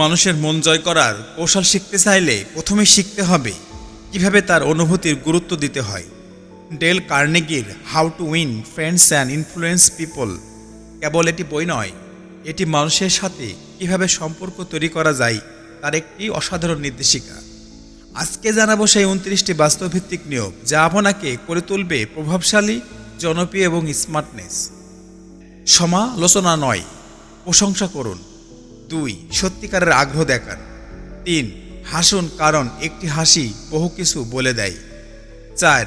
মানুষের মন জয় করার কৌশল শিখতে চাইলে প্রথমে শিখতে হবে কীভাবে তার অনুভূতির গুরুত্ব দিতে হয়। Dale কার্নেগির, how to win friends and influence people. কেবল এটি বই নয়, এটি মানুষের সাথে কীভাবে সম্পর্ক তৈরি করা যায় তার একটি অসাধারণ নির্দেশিকা। আজকে জানাব সেই উনত্রিশটি বাস্তবভিত্তিক নিয়ম যা আপনাকে করে তুলবে প্রভাবশালী, জনপ্রিয় এবং স্মার্টনেস। সমালোচনা নয়, প্রশংসা করুন। দুই, সত্যিকারের আগ্রহ দেখান। তিন, হাসুন, কারণ একটি হাসি বহু কিছু বলে দেয়। চার,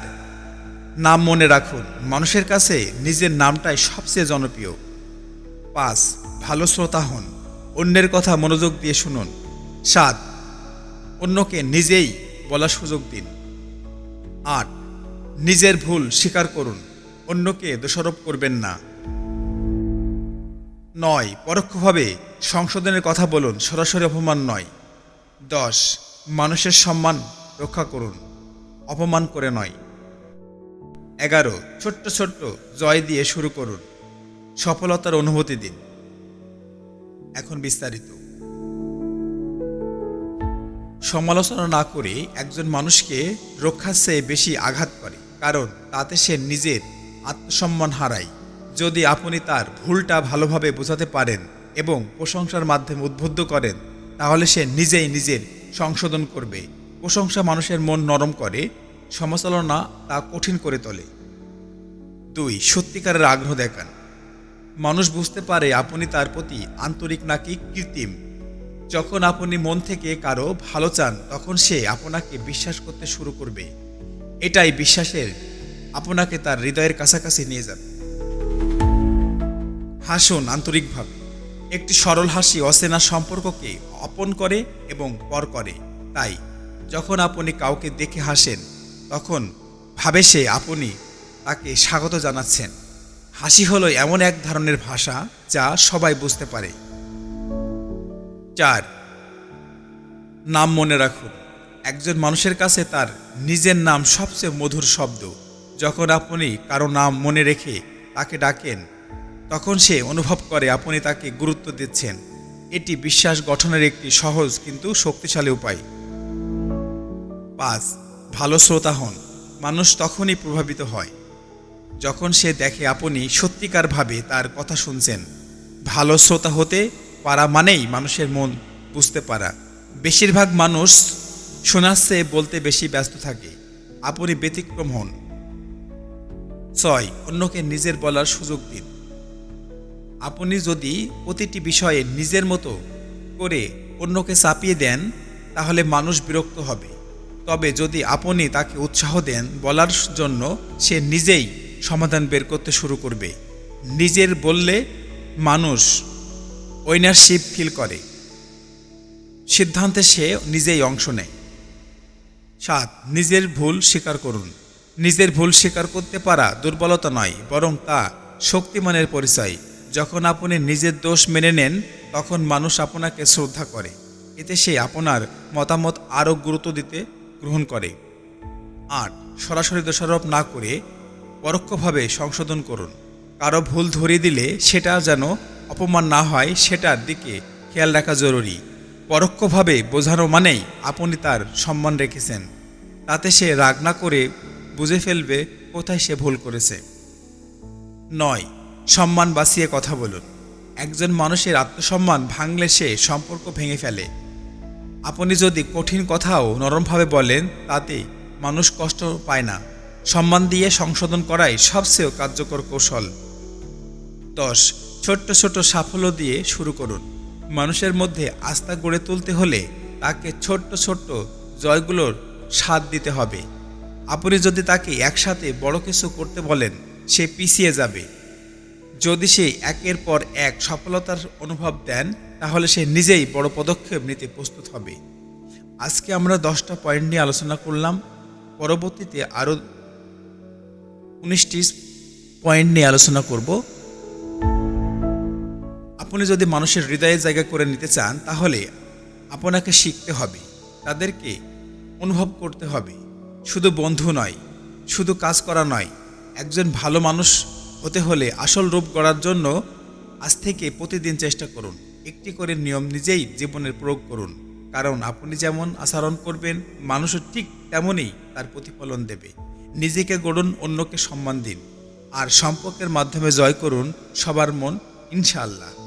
নাম মনে রাখুন, মানুষের কাছে নিজের নামটাই সবচেয়ে জনপ্রিয়। পাঁচ, ভালো শ্রোতা হন, অন্যের কথা মনোযোগ দিয়ে শুনুন। সাত, অন্যকে নিজেই বলার সুযোগ দিন। আট, নিজের ভুল স্বীকার করুন, অন্যকে দোষারোপ করবেন না। নয়, পরোক্ষভাবে সংশোধনের কথা বলুন, সরাসরি অপমান নয়। দশ, মানুষের সম্মান রক্ষা করুন, অপমান করে নয়। এগারো, ছোট্ট ছোট্ট জয় দিয়ে শুরু করুন, সফলতার অনুভূতি দিন। এখন বিস্তারিত। সমালোচনা না করে একজন মানুষকে রক্ষার চেয়ে বেশি আঘাত করে, কারণ তাতে সে নিজের আত্মসম্মান হারায়। যদি আপনি তার ভুলটা ভালোভাবে বোঝাতে পারেন এবং প্রশংসার মাধ্যমে উদ্বুদ্ধ করেন, তাহলে সে নিজেই নিজের সংশোধন করবে। প্রশংসা মানুষের মন নরম করে, সমালোচনা তা কঠিন করে তোলে। দুই, সত্যিকারের আগ্রহ দেখান। মানুষ বুঝতে পারে আপনি তার প্রতি আন্তরিক নাকি কৃত্রিম। যখন আপনি মন থেকে কারও ভালো চান, তখন সে আপনাকে বিশ্বাস করতে শুরু করবে। এটাই বিশ্বাসের, আপনাকে তার হৃদয়ের কাছাকাছি নিয়ে যাবে। হাসুন আন্তরিকভাবে। একটি সরল হাসি অচেনা সম্পর্ককে অপন করে এবং পর করে। তাই, যখন আপনি কাউকে দেখে হাসেন, তখন ভাবে সে আপনি তাকে স্বাগত জানাচ্ছেন। হাসি হলো এমন এক ধরনের ভাষা যা সবাই বুঝতে পারে। চার, নাম মনে রাখুন। একজন মানুষের কাছে তার নিজের নাম সবচেয়ে মধুর শব্দ। যখন আপনি কারও নাম মনে রেখে তাকে ডাকেন তখন সে অনুভব করে, আপনি তাকে গুরুত্ব দিচ্ছেন। এটি বিশ্বাস গঠনের একটি সহজ কিন্তু শক্তিশালী উপায়। পাঁচ, ভালো শ্রোতা হন। মানুষ তখনই প্রভাবিত হয়, যখন সে দেখে আপনি সত্যিকারভাবে তার কথা শুনছেন। ভালো শ্রোতা হতে পারা মানেই মানুষের মন বুঝতে পারা। বেশিরভাগ মানুষ শোনার চেয়ে বলতে বেশি ব্যস্ত থাকে। আপনি ব্যতিক্রম হন। ছয়, অন্যকে নিজের বলার সুযোগ দিন। আপনি যদি প্রতিটি বিষয়ে নিজের মতো করে অন্যকে চাপিয়ে দেন, তাহলে মানুষ বিরক্ত হবে। তবে যদি আপনি তাকে উৎসাহ দেন বলার জন্য, সে নিজেই সমাধান বের করতে শুরু করবে। নিজের বললে মানুষ ওইনারশিপ ফিল করে। সিদ্ধান্তে সে নিজেই অংশ নেয়। সাত, নিজের ভুল স্বীকার করুন। নিজের ভুল স্বীকার করতে পারা দুর্বলতা নয়, বরং তা শক্তিমানের পরিচয়। যখন আপনি নিজের দোষ মেনে নেন, তখন মানুষ আপনাকে শ্রদ্ধা করে। এতে সে আপনার মতামত আরও গুরুত্ব দিতে গ্রহণ করে। আট, সরাসরি দোষারোপ না করে পরোক্ষভাবে সংশোধন করুন। কারও ভুল ধরিয়ে দিলে সেটা যেন অপমান না হয়, সেটার দিকে খেয়াল রাখা জরুরি। পরোক্ষভাবে বোঝানো মানেই আপনি তার সম্মান রেখেছেন। তাতে সে রাগ না করে বুঝে ফেলবে কোথায় সে ভুল করেছে। নয় সম্মান বাঁচিয়ে কথা বলুন। একজন মানুষের আত্মসম্মান ভাঙলে সে সম্পর্ক ভেঙে ফেলে। আপনি যদি কঠিন কথাও নরমভাবে বলেন, তাতে মানুষ কষ্ট পায় না। সম্মান দিয়ে সংশোধন করাই সবচেয়ে কার্যকর কৌশল। দশ, ছোট্ট ছোট সাফল্য দিয়ে শুরু করুন। মানুষের মধ্যে আস্থা গড়ে তুলতে হলে তাকে ছোট্ট ছোট্ট জয়গুলোর স্বাদ দিতে হবে। আপনি যদি তাকে একসাথে বড় কিছু করতে বলেন, সে পিছিয়ে যাবে। যদি সে একের পর এক সফলতার অনুভব দেন, তাহলে সে নিজেই বড় পদক্ষেপ নিতে প্রস্তুত হবে। আজকে আমরা দশটা পয়েন্ট নিয়ে আলোচনা করলাম। পরবর্তীতে আরও উনিশটি পয়েন্ট নিয়ে আলোচনা করব। আপনি যদি মানুষের হৃদয়ে জায়গা করে নিতে চান, তাহলে আপনাকে শিখতে হবে, তাদেরকে অনুভব করতে হবে। শুধু বন্ধু নয়, শুধু কাজ করা নয়, একজন ভালো মানুষ হতে হলে আসল রূপ গড়ার জন্য আজ থেকে প্রতিদিন চেষ্টা করুন। একটি করে নিয়ম নিজেই জীবনের প্রয়োগ করুন। কারণ আপনি যেমন আচরণ করবেন, মানুষও ঠিক তেমনই তার প্রতিফলন দেবে। নিজেকে গড়ুন, অন্যকে সম্মান দিন। আর সম্পর্কের মাধ্যমে জয় করুন সবার মন, ইনশাআল্লাহ।